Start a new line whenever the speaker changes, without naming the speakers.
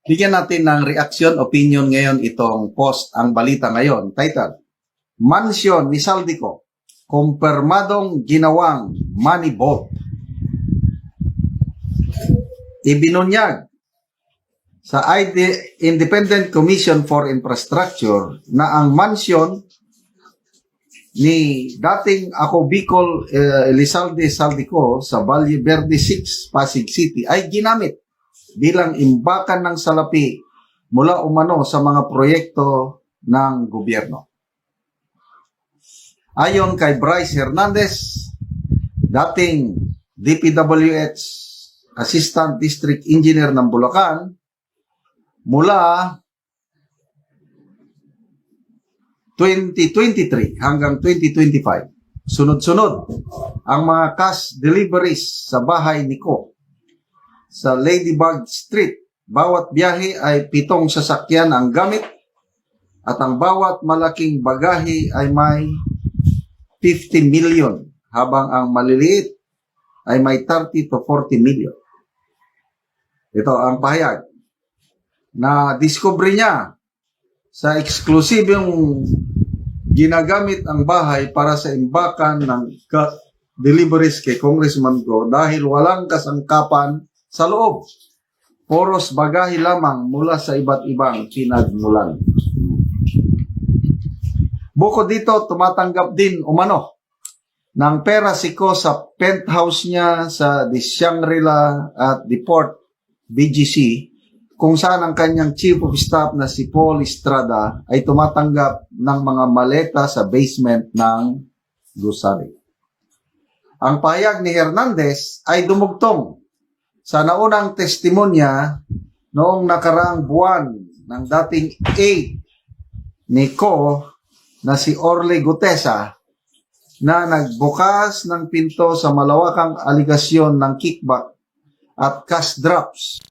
Bigyan natin ng reaction, opinion ngayon itong post, ang balita ngayon. Title, Mansyon ni Saldico, kumpirmadong ginawang money vault. Ibinunyag sa ID Independent Commission for Infrastructure na ang mansyon ni dating ako Bicol uh, Elizalde Saldico sa Valle Verde 6, Pasig City ay ginamit bilang imbakan ng salapi mula umano sa mga proyekto ng gobyerno. Ayon kay Bryce Hernandez, dating DPWH Assistant District Engineer ng Bulacan, mula 2023 hanggang 2025, sunod-sunod ang mga cash deliveries sa bahay ni Ko sa Ladybug Street. Bawat biyahe ay pitong sasakyan ang gamit at ang bawat malaking bagahe ay may 50 million habang ang maliliit ay may 30 to 40 million. Ito ang pahayag na discovery niya sa eksklusibong ginagamit ang bahay para sa imbakan ng deliveries kay Congressman Go dahil walang kasangkapan sa loob. Poros bagahe lamang mula sa iba't ibang pinagmulan. Bukod dito, tumatanggap din umano ng pera si Ko sa penthouse niya sa The Shangri-La at the Port BGC kung saan ang kanyang chief of staff na si Paul Estrada ay tumatanggap ng mga maleta sa basement ng gusali. Ang pahayag ni Hernandez ay dumugtong sa naunang testimonya noong nakaraang buwan ng dating aide ni Ko na si Orly Gutesa na nagbukas ng pinto sa malawakang aligasyon ng kickback at cash drops